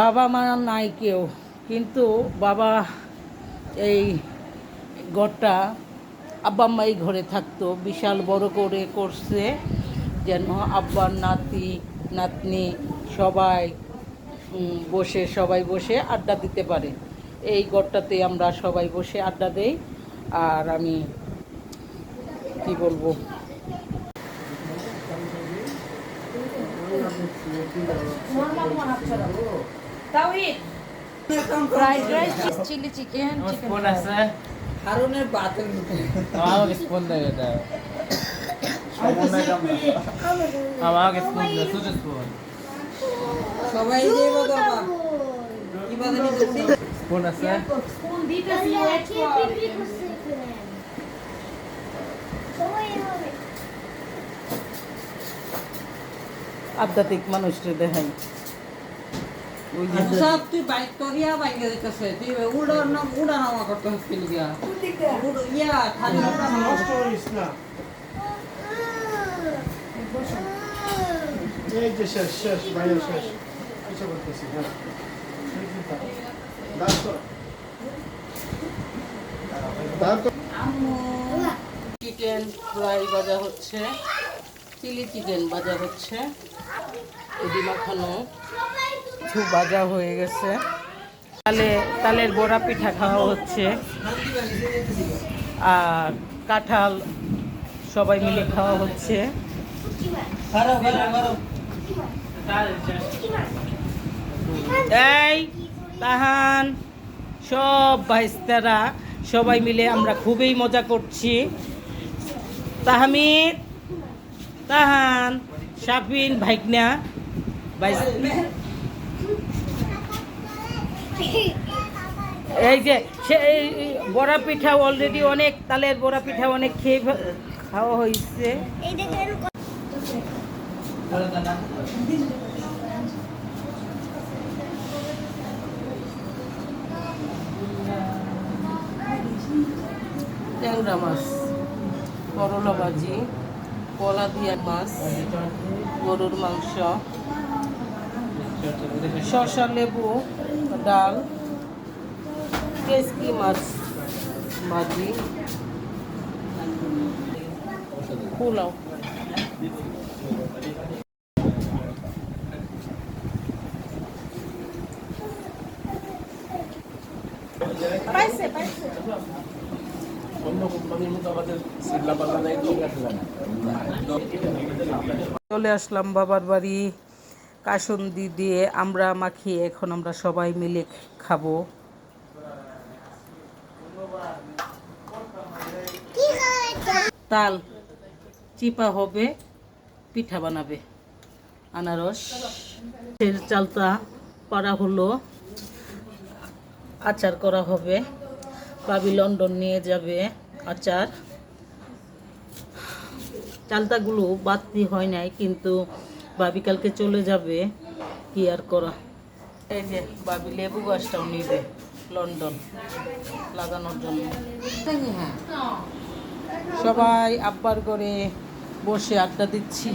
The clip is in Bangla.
বাবা মা নাই কেউ, কিন্তু বাবা এই ঘরটা আব্বা এই ঘরে থাকতো। বিশাল বড় করে করছে যেন আব্বার নাতি, নাতনি সবাই বসে সবাই বসে আড্ডা দিতে পারে। এই ঘরটাতে আমরা সবাই বসে আড্ডা দেই। আর আমি কি বলব? fried rice chilli chicken chicken spoon আছে হারুনের বাতের মতো আমাকে স্পুন দেয় এটা আমাকে স্পুন দেয় ছোট স্পুন সবাই দেবো বাবা কি বাদে নিতেছি স্পুন আছে আধ্যাত্মিক মানুষকে দেখাই ওই যে সব তুই বাইক করিয়া বাইক দিতেছে তুই উড়ো না উড়া নামা করতে হচ্ছিল গিয়া। ইয়া খালি নষ্ট করিস না এই যে শেষ শেষ ভাইয়া শেষ। কিছু করতেছি হ্যাঁ। চিকেন ফ্রাই ভাজা হচ্ছে। চিলি চিকেন ভাজা হচ্ছে। এদি মাখানো কিছু ভাজা হয়ে গেছে। তালে, তালের বড়া পিঠা খাওয়া হচ্ছে। আর কাঁঠাল সবাই মিলে খাওয়া হচ্ছে। এই, তাহান, সব বাইস্তারা সবাই মিলে আমরা খুবই মজা করছি। তাহমিদ, তাহান, শাফিন ভাইকনা বাইস এই যে, সে বড়া পিঠা অলরেডি অনেক, তালের বড়া পিঠা অনেক খেয়ে খাওয়া হয়েছে ট্যাংরা মাছ, করলা ভাজি, কলা দিয়া মাছ, গরুর মাংস। শসা লেবু ডাল কেসকি মাছ ভাজি পোলাও। চলে আসলাম বাবার বাড়ি। কাসন্দি দিয়ে আমরা মাখিয়ে এখন আমরা সবাই মিলে খাব। তাল চিপা হবে, পিঠা বানাবে। আনারস। এর চালটা পাড়া হলো, আচার করা হবে। বাবি লন্ডন নিয়ে যাবে আচার। চালতাগুলো বাতি হয় নাই, কিন্তু বাবি কালকে চলে যাবে, কি আর করা? এই যে বাবি লেবু গাছটাও নিবে লন্ডন লাগানোর জন্য। সবাই আব্বার করে বসে আড্ডা দিচ্ছি।